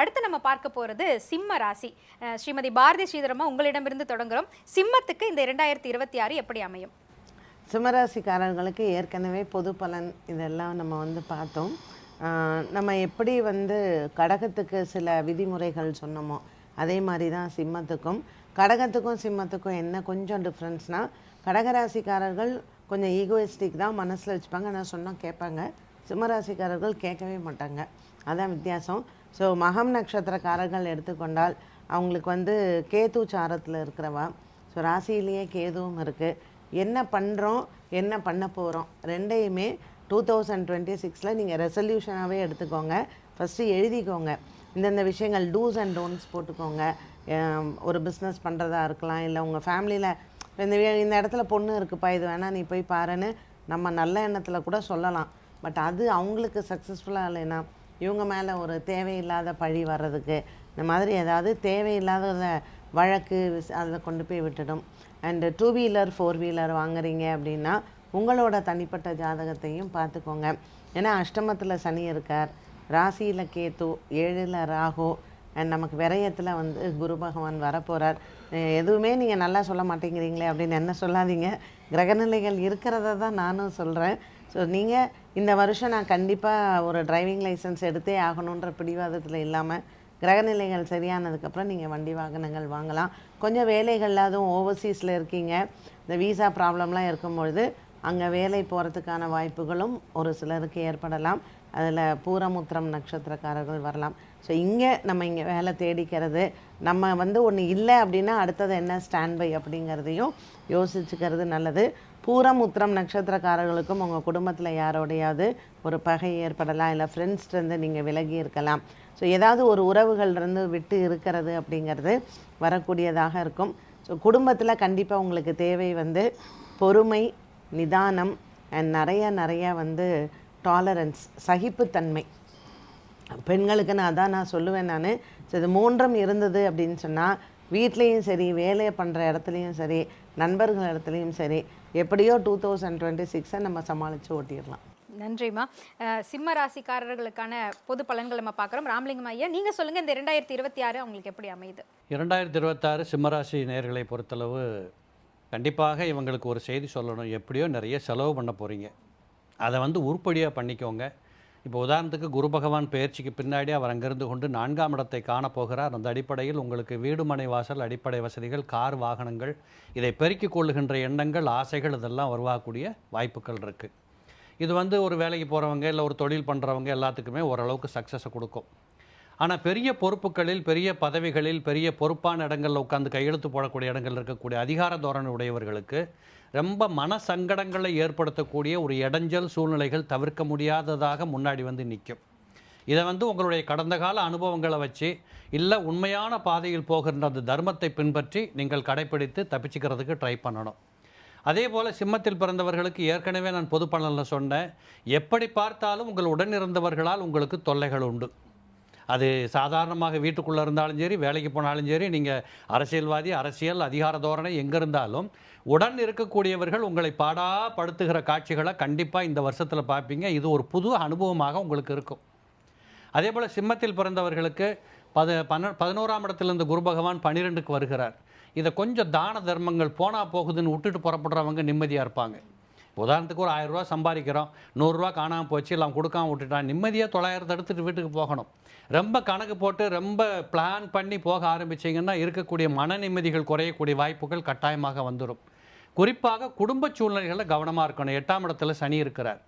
அடுத்து நம்ம பார்க்க போகிறது சிம்ம ராசி. ஸ்ரீமதி பாரதி ஸ்ரீதரமா உங்களிடமிருந்து தொடங்குறோம். சிம்மத்துக்கு இந்த இரண்டாயிரத்தி இருபத்தி ஆறு எப்படி அமையும்? சிம்மராசிக்காரர்களுக்கு ஏற்கனவே பொது பலன் இதெல்லாம் நம்ம வந்து பார்த்தோம். நம்ம எப்படி வந்து கடகத்துக்கு சில விதிமுறைகள் சொன்னோமோ அதே மாதிரி தான் சிம்மத்துக்கும். கடகத்துக்கும் சிம்மத்துக்கும் என்ன கொஞ்சம் டிஃப்ரென்ஸ்னால் கடகராசிக்காரர்கள் கொஞ்சம் ஈகோயிஸ்டிக் தான் மனசில் வச்சுப்பாங்க. ஆனால் சொன்னால் கேட்பாங்க. சிம்மராசிக்காரர்கள் கேட்கவே மாட்டாங்க. அதான் வித்தியாசம். ஸோ மகம் நட்சத்திரக்காரர்கள் எடுத்துக்கொண்டால் அவங்களுக்கு வந்து கேது சாரத்தில் இருக்கிறவா. ஸோ ராசியிலேயே கேதுவும் இருக்குது என்ன பண்ணுறோம் என்ன பண்ண போகிறோம் ரெண்டையுமே டூ தௌசண்ட் டுவெண்ட்டி சிக்ஸில் நீங்கள் ரெசல்யூஷனாகவே எடுத்துக்கோங்க. ஃபஸ்ட்டு எழுதிக்கோங்க. இந்தந்த விஷயங்கள் டூஸ் அண்ட் டோன்ட்ஸ் போட்டுக்கோங்க. ஒரு பிஸ்னஸ் பண்ணுறதா இருக்கலாம் இல்லை உங்கள் ஃபேமிலியில் இந்த வே- இந்த இடத்துல பொண்ணு இருக்குப்பா இது வேணால் நீ போய் பாருன்னு நம்ம நல்ல எண்ணத்தில் கூட சொல்லலாம். பட் அது அவங்களுக்கு சக்ஸஸ்ஃபுல்லாக இல்லைன்னா இவங்க மேலே ஒரு தேவையில்லாத பழி வர்றதுக்கு இந்த மாதிரி ஏதாவது தேவையில்லாத வழக்கு அதில் கொண்டு போய் விட்டுடும். And two wheeler four wheeler வாங்குறீங்க அப்படின்னா உங்களோட தனிப்பட்ட ஜாதகத்தையும் பார்த்துக்கோங்க. ஏன்னா அஷ்டமத்தில் சனி இருக்கார். ராசியில் கேத்து ஏழில் ராகு அண்ட் நமக்கு விரயத்தில் வந்து குரு பகவான் வரப்போகிறார் எதுவுமே நீங்கள் நல்லா சொல்ல மாட்டேங்கிறீங்களே அப்படின்னு என்ன சொல்லாதீங்க. கிரகநிலைகள் இருக்கிறத தான் நானும் சொல்கிறேன் ஸோ நீங்கள் இந்த வருஷம் நான் கண்டிப்பாக ஒரு டிரைவிங் லைசன்ஸ் எடுத்தே ஆகணுன்ற பிடிவாதத்தில் இல்லாமல் கிரகநிலைகள் சரியானதுக்கப்புறம் நீங்கள் வண்டி வாகனங்கள் வாங்கலாம். கொஞ்சம் வேலைகள் அதுவும் ஓவர்சீஸில் இருக்கீங்க. இந்த வீசா ப்ராப்ளம்லாம் இருக்கும்பொழுது அங்கே வேலை போகிறதுக்கான வாய்ப்புகளும் ஒரு சிலருக்கு ஏற்படலாம். அதில் பூரமுத்திரம் நட்சத்திரக்காரர்கள் வரலாம். ஸோ இங்கே நம்ம இங்கே வேலை தேடிக்கிறது. நம்ம வந்து ஒன்று இல்லை அப்படின்னா அடுத்தது என்ன ஸ்டாண்ட் பை அப்படிங்கிறதையும் யோசிச்சுக்கிறது நல்லது. பூரம் உத்திரம் நட்சத்திரக்காரர்களுக்கும் உங்கள் குடும்பத்தில் யாரோடையாவது ஒரு பகை ஏற்படலாம். இல்லை ஃப்ரெண்ட்ஸ்லேருந்து நீங்கள் விலகி இருக்கலாம். ஸோ ஏதாவது ஒரு உறவுகள்லேருந்து விட்டு இருக்கிறது அப்படிங்கிறது வரக்கூடியதாக இருக்கும். ஸோ குடும்பத்தில் கண்டிப்பாக உங்களுக்கு தேவை வந்து பொறுமை நிதானம் அண்ட் நிறைய நிறைய வந்து டாலரன்ஸ் சகிப்புத்தன்மை. பெண்களுக்கு நான் அதான் நான் சொல்லுவேன் நான். இது மூன்றும் இருந்தது அப்படின்னு சொன்னால் வீட்லேயும் சரி வேலையை பண்ணுற இடத்துலையும் சரி நண்பர்கள் இடத்துலையும் சரி எப்படியோ டூ தௌசண்ட் டுவெண்ட்டி சிக்ஸை நம்ம சமாளித்து ஓட்டிடலாம். நன்றிம்மா. சிம்ம ராசிக்காரர்களுக்கான பொது பலன்கள் நம்ம பார்க்குறோம். ராமலிங்கம் ஐயா நீங்க சொல்லுங்க இந்த இரண்டாயிரத்தி இருபத்தி ஆறு அவங்களுக்கு எப்படி அமையுது? இரண்டாயிரத்தி இருபத்தாறு சிம்மராசி நேர்களை பொறுத்தளவு கண்டிப்பாக இவங்களுக்கு ஒரு செய்தி சொல்லணும். எப்படியோ நிறைய செலவு பண்ண போகிறீங்க அதை வந்து உருப்படியாக பண்ணிக்கோங்க. இப்போ உதாரணத்துக்கு குரு பகவான் பயிற்சிக்கு பின்னாடி அவர் அங்கிருந்து கொண்டு நான்காம் இடத்தை காணப்போகிறார் அந்த அடிப்படையில் உங்களுக்கு வீடு மனை வாசல் அடிப்படை வசதிகள் கார் வாகனங்கள் இதை பெருக்கிக் கொள்ளுகின்ற எண்ணங்கள் ஆசைகள் இதெல்லாம் உருவாகக்கூடிய வாய்ப்புகள் இருக்குது இது வந்து ஒரு வேலைக்கு போகிறவங்க இல்லை ஒரு தொழில் பண்ணுறவங்க எல்லாத்துக்குமே ஓரளவுக்கு சக்ஸஸை கொடுக்கும். ஆனால் பெரிய பொறுப்புகளில் பெரிய பதவிகளில் பெரிய பொறுப்பான இடங்களில் உட்காந்து கையெழுத்து போடக்கூடிய இடங்கள் இருக்கக்கூடிய அதிகார தோரணை உடையவர்களுக்கு ரொம்ப மன சங்கடங்களை ஏற்படுத்தக்கூடிய ஒரு இடைஞ்சல் சூழ்நிலைகள் தவிர்க்க முடியாததாக முன்னாடி வந்து நிற்கும் இதை வந்து உங்களுடைய கடந்த கால அனுபவங்களை வச்சு இல்லை உண்மையான பாதையில் போகின்ற அந்த தர்மத்தை பின்பற்றி நீங்கள் கடைப்பிடித்து தப்பிச்சுக்கிறதுக்கு ட்ரை பண்ணணும். அதே போல் சிம்மத்தில் பிறந்தவர்களுக்கு ஏற்கனவே நான் பொது பலனில் சொன்னேன் எப்படி பார்த்தாலும் உங்கள் உடன் இருந்தவர்களால் உங்களுக்கு தொல்லைகள் உண்டு. அது சாதாரணமாக வீட்டுக்குள்ளே இருந்தாலும் சரி வேலைக்கு போனாலும் சரி நீங்கள் அரசியல்வாதி அரசியல் அதிகார தோரணை எங்கே இருந்தாலும் உடன் இருக்கக்கூடியவர்கள் உங்களை பாடாப்படுத்துகிற காட்சிகளை கண்டிப்பாக இந்த வருஷத்தில் பார்ப்பீங்க இது ஒரு புது அனுபவமாக உங்களுக்கு இருக்கும். அதே போல் சிம்மத்தில் பிறந்தவர்களுக்கு பத பன்ன பதினோராம் இடத்திலிருந்து குரு பகவான் பன்னிரெண்டுக்கு வருகிறார். இதை கொஞ்சம் தான தர்மங்கள் போனால் போகுதுன்னு விட்டுட்டு புறப்படுறவங்க நிம்மதியாக இருப்பாங்க. உதாரணத்துக்கு ஒரு ஆயிரம் ரூபா சம்பாதிக்கிறோம் நூறுரூவா காணாமல் போச்சு எல்லாம் கொடுக்காம விட்டுட்டான் நிம்மதியாக தொள்ளாயிரத்தை எடுத்துகிட்டு வீட்டுக்கு போகணும். ரொம்ப கணக்கு போட்டு ரொம்ப பிளான் பண்ணி போக ஆரம்பிச்சிங்கன்னா இருக்கக்கூடிய மன நிம்மதிகள் குறையக்கூடிய வாய்ப்புகள் கட்டாயமாக வந்துடும் குறிப்பாக குடும்ப சூழ்நிலைகளில் கவனமாக இருக்கணும். எட்டாம் இடத்துல சனி இருக்கிறார்.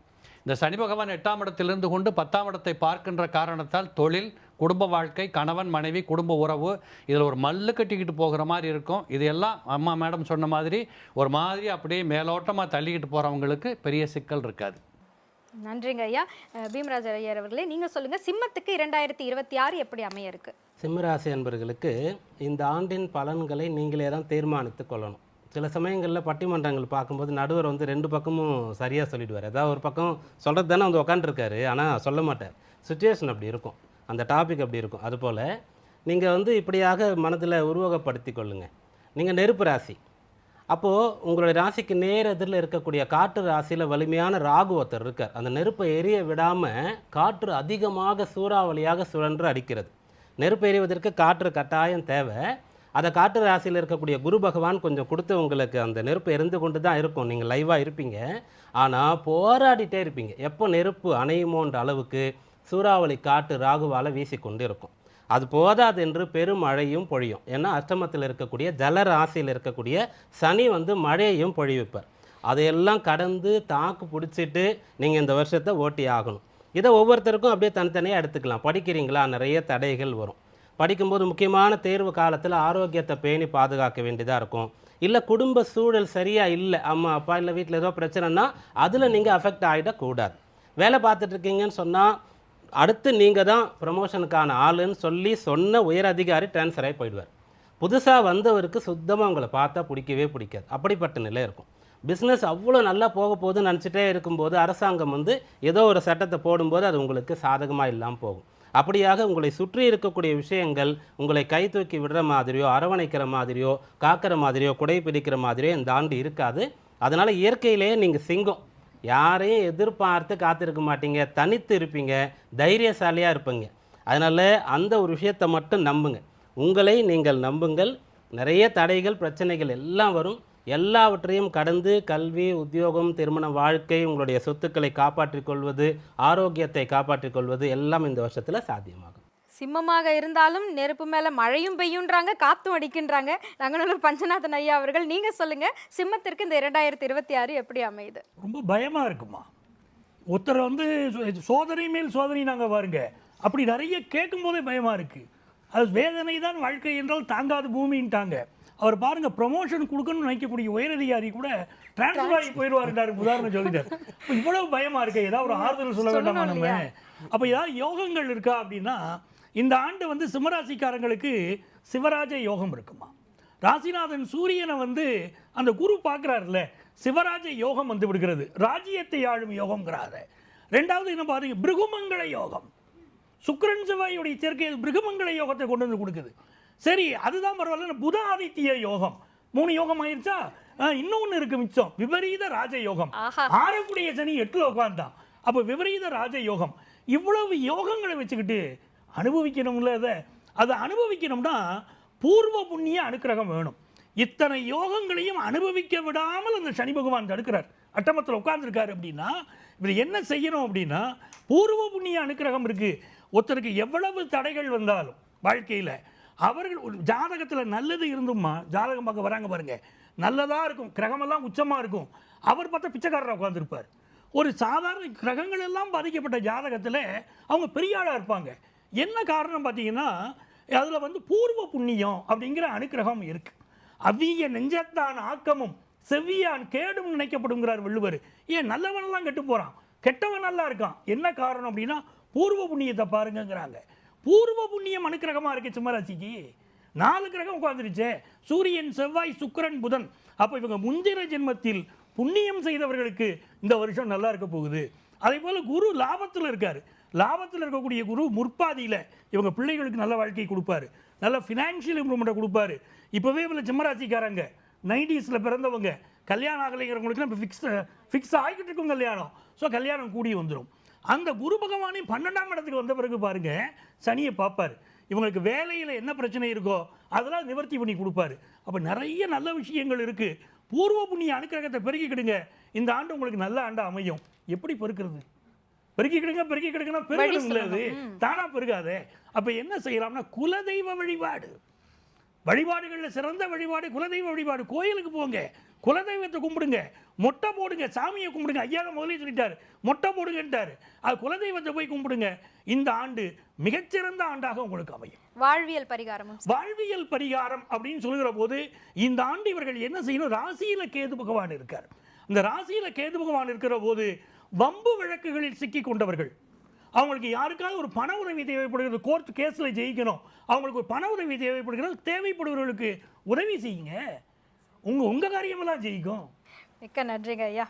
இந்த சனி பகவான் எட்டாம் இடத்திலிருந்து கொண்டு பத்தாம் இடத்தை பார்க்கின்ற காரணத்தால் தொழில் குடும்ப வாழ்க்கை கணவன் மனைவி குடும்ப உறவு இதில் ஒரு மல்லு கட்டிக்கிட்டு போகிற மாதிரி இருக்கும். இதெல்லாம் அம்மா மேடம் சொன்ன மாதிரி ஒரு மாதிரி அப்படியே மேலோட்டமாக தள்ளிக்கிட்டு போகிறவங்களுக்கு பெரிய சிக்கல் இருக்காது. நன்றிங்க ஐயா. அஹ் பீமராஜ் ஐயர் அவர்களே நீங்க சொல்லுங்க சிம்மத்துக்கு இரண்டாயிரத்தி இருபத்தி ஆறு எப்படி அமைய இருக்கு? சிம்மராசி அன்பர்களுக்கு இந்த ஆண்டின் பலன்களை நீங்களே தான் தீர்மானித்து கொள்ளணும். சில சமயங்களில் பட்டிமன்றங்கள் பார்க்கும்போது நடுவர் வந்து ரெண்டு பக்கமும் சரியாக சொல்லிடுவார். ஏதாவது ஒரு பக்கம் சொல்கிறது தானே வந்து உக்காண்ட்ருக்காரு ஆனால் சொல்ல மாட்டார். சுச்சுவேஷன் அப்படி இருக்கும். அந்த டாபிக் அப்படி இருக்கும். அதுபோல் நீங்கள் வந்து இப்படியாக மனதில் உருவகப்படுத்தி கொள்ளுங்கள் நீங்கள் நெருப்பு ராசி. அப்போது உங்களுடைய ராசிக்கு நேர் எதிரில் இருக்கக்கூடிய காற்று ராசியில் வலிமையான ராகு ஒருத்தர் இருக்கார். அந்த நெருப்பை எரிய விடாமல் காற்று அதிகமாக சூறாவளியாக சுழன்று அடிக்கிறது. நெருப்பு எறிவதற்கு காற்று கட்டாயம் தேவை. அதை காற்று ராசியில் இருக்கக்கூடிய குரு பகவான் கொஞ்சம் கொடுத்து உங்களுக்கு அந்த நெருப்பு எரிந்து கொண்டு தான் இருக்கும். நீங்கள் லைவாக இருப்பீங்க. ஆனால் போராடிட்டே இருப்பீங்க. எப்போ நெருப்பு அணையுமோன்ற அளவுக்கு சூறாவளி காற்று ராகுவால் வீசிக்கொண்டு இருக்கும் அது போதாது என்று பெரும் மழையும் பொழியும். ஏன்னா அஷ்டமத்தில் இருக்கக்கூடிய ஜல ராசியில் இருக்கக்கூடிய சனி வந்து மழையையும் பொழிவிப்பார். அதையெல்லாம் கடந்து தாக்கு பிடிச்சிட்டு நீங்கள் இந்த வருஷத்தை ஓட்டி ஆகணும். இதை ஒவ்வொருத்தருக்கும் அப்படியே தனித்தனியாக எடுத்துக்கலாம். படிக்கிறீங்களா? நிறைய தடைகள் வரும். படிக்கும்போது முக்கியமான தேர்வு காலத்தில் ஆரோக்கியத்தை பேணி பாதுகாக்க வேண்டியதாக இருக்கும். இல்லை குடும்ப சூழல் சரியாக இல்லை அம்மா அப்பா இல்லை வீட்டில் ஏதோ பிரச்சனைனா அதில் நீங்கள் அஃபெக்ட் ஆகிடக்கூடாது வேலை பார்த்துட்ருக்கீங்கன்னு சொன்னால் அடுத்து நீங்கள் தான் ப்ரமோஷனுக்கான ஆளுன்னு சொல்லி சொன்ன உயர் அதிகாரி ட்ரான்ஸ்ஃபர் ஆகி போயிடுவார். புதுசாக வந்தவருக்கு சுத்தமாக உங்களை பார்த்தா பிடிக்கவே பிடிக்காது. அப்படிப்பட்ட நிலை இருக்கும். பிஸ்னஸ் அவ்வளோ நல்லா போக போகுதுன்னு நினச்சிட்டே இருக்கும்போது அரசாங்கம் வந்து ஏதோ ஒரு சட்டத்தை போடும்போது அது உங்களுக்கு சாதகமாக இல்லாமல் போகும். அப்படியாக உங்களை சுற்றி இருக்கக்கூடிய விஷயங்கள் உங்களை கை தூக்கி விடுற மாதிரியோ அரவணைக்கிற மாதிரியோ காக்கிற மாதிரியோ குடை பிடிக்கிற மாதிரியோ இந்த ஆண்டு இருக்காது. அதனால் இயற்கையிலேயே நீங்கள் சிங்கம். யாரையும் எதிர்பார்த்து காத்திருக்க மாட்டீங்க தனித்து இருப்பீங்க தைரியசாலியாக இருப்பீங்க. அதனால் அந்த ஒரு விஷயத்தை மட்டும் நம்புங்க. உங்களை நீங்கள் நம்புங்கள். நிறைய தடைகள் பிரச்சனைகள் எல்லாம் வரும். எல்லாவற்றையும் கடந்து கல்வி உத்தியோகம் திருமண வாழ்க்கை உங்களுடைய சொத்துக்களை காப்பாற்றிக் கொள்வது ஆரோக்கியத்தை காப்பாற்றிக் கொள்வது எல்லாம் இந்த வருஷத்தில் சாத்தியமாகும். சிம்மமாக இருந்தாலும் நெருப்பு மேல மழையும் பெய்யுன்றாங்க காத்தும் அடிக்கின்றாங்க. நங்கநல்லூர் பஞ்சநாதன் ஐயா அவர்கள் நீங்க சொல்லுங்க சிம்மத்திற்கு இந்த இரண்டாயிரத்தி இருபத்தி ஆறு எப்படி அமையுது? ரொம்ப பயமா இருக்குமா? ஒருத்தர் வந்து சோதனை மேல் சோதனை நாங்க பாருங்க. அப்படி நிறைய கேட்கும் போதே பயமா இருக்கு. அது வேதனை தான் வாழ்க்கை என்றால் தாங்காது பூமின்ட்டாங்க. அவர் பாருங்க ப்ரமோஷன் கொடுக்கணும்னு நினைக்கக்கூடிய உயரதிகாரி கூட டிரான்ஸ்ஃபர் ஆகி போயிடுவாருன்றாரு உதாரணம் சொல்லிட்டார். இவ்வளவு பயமா இருக்கு ஏதாவது ஒரு ஆறுதல் சொல்ல வேண்டாமா நம்ம? அப்போ ஏதாவது யோகங்கள் இருக்கா அப்படின்னா இந்த ஆண்டு வந்து சிம்மராசிக்காரங்களுக்கு சிவராஜ யோகம் இருக்குமா? ராசிநாதன் சூரியனை வந்து அந்த குரு பார்க்குறாருல்ல சிவராஜ யோகம் வந்து விடுகிறது. ராஜ்யத்தை ஆளும் யோகம்ங்கிறாரு. ரெண்டாவது என்ன பாருங்க பிருகுமங்கள யோகம். சுக்கிரன் செவ்வாயுடைய சேர்க்கை பிருகுமங்கள யோகத்தை கொண்டு வந்து கொடுக்குது. சரி அதுதான் பரவாயில்ல புத ஆதித்ய யோகம். மூணு யோகம் ஆயிருச்சா? இன்னொன்று இருக்கு மிச்சம் விபரீத ராஜ யோகம். ஆஹா. ஆறக்கூடிய சனி எட்டுல உட்கார்ந்தான். அப்போ விபரீத ராஜ யோகம். இவ்வளவு யோகங்களை வச்சுக்கிட்டு அனுபவிக்கணும்ல அதை. அதை அனுபவிக்கணும்னா பூர்வ புண்ணிய அனுக்கிரகம் வேணும். இத்தனை யோகங்களையும் அனுபவிக்க விடாமல் அந்த சனி பகவான் தடுக்கிறார் அட்டமத்தில் உட்கார்ந்துருக்காரு அப்படின்னா இவர் என்ன செய்யணும் அப்படின்னா பூர்வ புண்ணிய அனுக்கிரகம் இருக்குது ஒருத்தருக்கு எவ்வளவு தடைகள் வந்தாலும் வாழ்க்கையில் அவர்கள் ஒரு ஜாதகத்தில் நல்லது இருந்தும்மா ஜாதகம் பார்க்க வராங்க பாருங்கள் நல்லதாக இருக்கும் கிரகமெல்லாம் உச்சமாக இருக்கும். அவர் பார்த்தா பிச்சைக்காரராக உட்காந்துருப்பார் ஒரு சாதாரண கிரகங்கள் எல்லாம் பாதிக்கப்பட்ட ஜாதகத்தில் அவங்க பெரிய ஆளாக இருப்பாங்க. என்ன காரணம் பார்த்தீங்கன்னா அதில் வந்து பூர்வ புண்ணியம் அப்படிங்கிற அனுக்கிரகம் இருக்கு. அவ்விய நெஞ்சத்தான் ஆக்கமும் செவ்வியான் கேடும் நினைக்கப்படுங்கிறார் வள்ளுவர். ஏன் நல்லவனெல்லாம் கெட்டு போகிறான் கெட்டவன் நல்லா இருக்கான். என்ன காரணம் அப்படின்னா பூர்வ புண்ணியத்தை பாருங்கங்கிறாங்க. பூர்வ புண்ணியம் அனுக்கிரகமாக இருக்கு சிம்மராசிக்கு. நாலு கிரகம் உட்காந்துருச்சே சூரியன் செவ்வாய் சுக்கிரன் புதன். அப்போ இவங்க முந்திர ஜென்மத்தில் புண்ணியம் செய்தவர்களுக்கு இந்த வருஷம் நல்லா இருக்க போகுது. அதே போல் குரு லாபத்தில் இருக்கார். லாபத்தில் இருக்கக்கூடிய குரு முற்பாதியில் இவங்க பிள்ளைகளுக்கு நல்ல வாழ்க்கை கொடுப்பாரு. நல்ல ஃபினான்ஷியல் இம்ப்ரூவ்மெண்ட்டை கொடுப்பாரு. இப்போவே இவ்வளோ சிம்மராசிக்காரங்க. நைன்டிஸில் பிறந்தவங்க. கல்யாணம் ஆகலைங்கிறவங்களுக்கு இப்போ ஃபிக்ஸ் ஃபிக்ஸ் ஆகிக்கிட்டு இருக்கும் கல்யாணம். ஸோ கல்யாணம் கூடி வந்துடும் அந்த குரு பகவானையும் பன்னெண்டாம் இடத்துக்கு வந்த பிறகு பாருங்க சனியை பார்ப்பார். இவங்களுக்கு வேலையில் என்ன பிரச்சனை இருக்கோ அதெல்லாம் நிவர்த்தி பண்ணி கொடுப்பாரு. அப்போ நிறைய நல்ல விஷயங்கள் இருக்குது பூர்வ புண்ணிய அனுக்கிரகத்தை பெருக்கிக்கிடுங்க. இந்த ஆண்டு உங்களுக்கு நல்ல ஆண்டு அமையும். எப்படி பெருக்கிறது? பெருக்கிக்கிடுங்க பெருக்கிக்கிடுங்கன்னா பெருகணுங்களே அது. தானா பெருகாதே. அப்போ என்ன செய்யலாம்னா குலதெய்வ வழிபாடு. வழிபாடுகளில் சிறந்த வழிபாடு குலதெய்வ வழிபாடு. கோயிலுக்கு போங்க. குலதெய்வத்தை கும்பிடுங்க. மொட்டை போடுங்க சாமியை கும்பிடுங்க. ஐயா முதலே சொல்லிட்டாரு. மொட்டை போடுங்கன்ட்டாரு. அது குலதெய்வத்தை போய் கும்பிடுங்க. இந்த ஆண்டு மிகச்சிறந்த ஆண்டாக உங்களுக்கு அமையும். வாழ்வியல் பரிகாரமும் வாழ்வியல் பரிகாரம் அப்படின்னு சொல்லுகிற போது இந்த ஆண்டு இவர்கள் என்ன செய்யணும்? ராசியில கேது பகவான் இருக்கார். இந்த ராசியில கேது பகவான் இருக்கிற போது வம்பு வழக்குகளில் சிக்கி கொண்டவர்கள் அவங்களுக்கு யாருக்காவது ஒரு பண உதவி தேவைப்படுகிறது கோர்ட் கேஸில் ஜெயிக்கணும். அவங்களுக்கு ஒரு பண உதவி தேவைப்படுகிறது தேவைப்படுபவர்களுக்கு உதவி செய்யுங்க. உங்கள் உங்கள் காரியமெல்லாம் ஜெயிக்கும். மிக்க நன்றிங்க ஐயா.